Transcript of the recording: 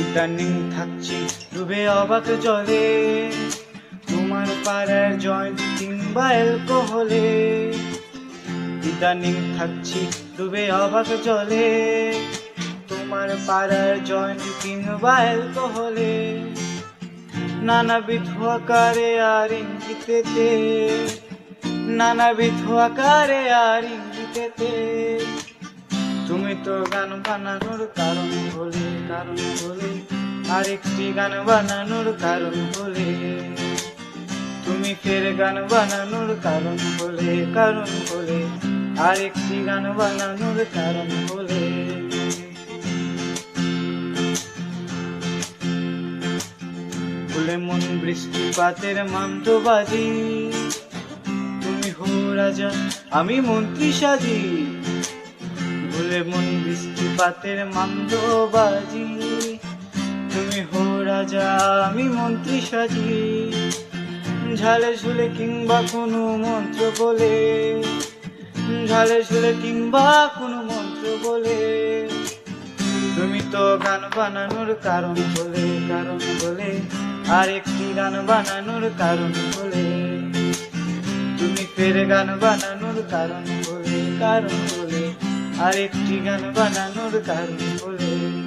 ইদানিং থাকছি, ডুবে অবাক জলে তোমার পাড়ার জয়েন্ট কিংবা অ্যালকোহলে ইদানিং থাকছি, ডুবে অবাক জলে তোমার পাড়ার জয়েন্ট কিংবা অ্যালকোহলে নানাবিধ আকারে আর ইঙ্গিতেতে। নানাবিধ আকারে আর ইঙ্গিতেতে। তুমি তো গান বানানোর কারণ বলে কারণ বলে। আরেকটি গান বানানোর কারণ বলে তুমি ফের গান বানানোর কারণ বলে কারণ বলে আরেকটি গান বানানোর কারণ বলে। ফুলে মন বৃষ্টিপাতের মান্তবাজি তুমি হো রাজা আমি মন্ত্রী সাজি ভুলে মন বৃষ্টিপাতের মান্দবাজি তুমি হো রাজা, আমি মন্ত্রী সাজি। ঝালে ঝুলে কিংবা কোনো মন্ত্র বলে। ঝালে ঝুলে কিংবা কোনো মন্ত্র বলে। তুমি তো গান বানানোর কারণ বলে কারণ বলে। আর একটি গান বানানোর কারণ বলে। তুমি ফের গান বানানোর কারণ বলে কারণ বলে। আর একটি গান বানানোর কারণ বলে